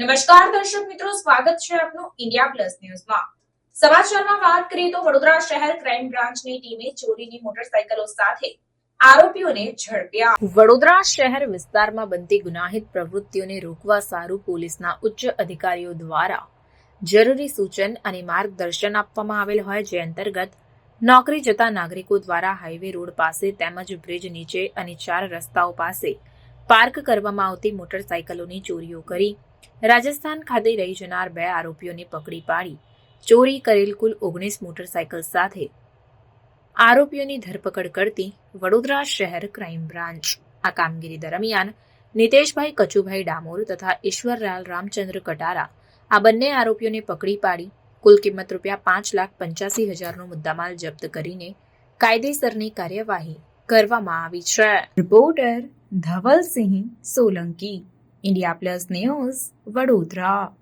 નમસ્કાર દર્શક મિત્રો, સ્વાગત છે આપનું ઇન્ડિયા પ્લસ ન્યૂઝમાં સમાચારમાં વાત કરીએ તો વડોદરા શહેર ક્રાઇમ બ્રાન્ચની ટીમે ચોરીની મોટરસાયકલો સાથે વડોદરા શહેર વિસ્તારમાં બનતી ગુનાહિત પ્રવૃત્તિઓને રોકવા સારું પોલીસના ઉચ્ચ અધિકારીઓ દ્વારા જરૂરી સૂચન અને માર્ગદર્શન આપવામાં આવેલ હોય જે અંતર્ગત નોકરી જતા નાગરિકો દ્વારા હાઈવે રોડ પાસે તેમજ બ્રિજ નીચે અને ચાર રસ્તાઓ પાસે પાર્ક કરવામાં આવતી મોટરસાયકલોની ચોરીઓ કરી. રાજસ્થાન ખાતે રહી જનાર બે આરોપીઓને પકડી પાડી. ચોરી કરેલ કુલ ઓગણીસ મોટરસાયકલ સાથે. આરોપીઓની ધરપકડ કરતી વડોદરા શહેર ક્રાઇમ બ્રાન્ચ. આ કામગીરી દરમિયાન નિતેશભાઈ કચુભાઈ ડામોર તથા ઈશ્વરલાલ રામચંદ્ર કટારા આ બંને આરોપીઓને પકડી પાડી. કુલ કિંમત રૂપિયા પાંચ લાખ પંચ્યાસી હજારનો મુદ્દામાલ જપ્ત કરીને કાયદેસરની કાર્યવાહી કરવામાં આવી છે. Reporter Dhavalsinh Solanki India plus news Vadodara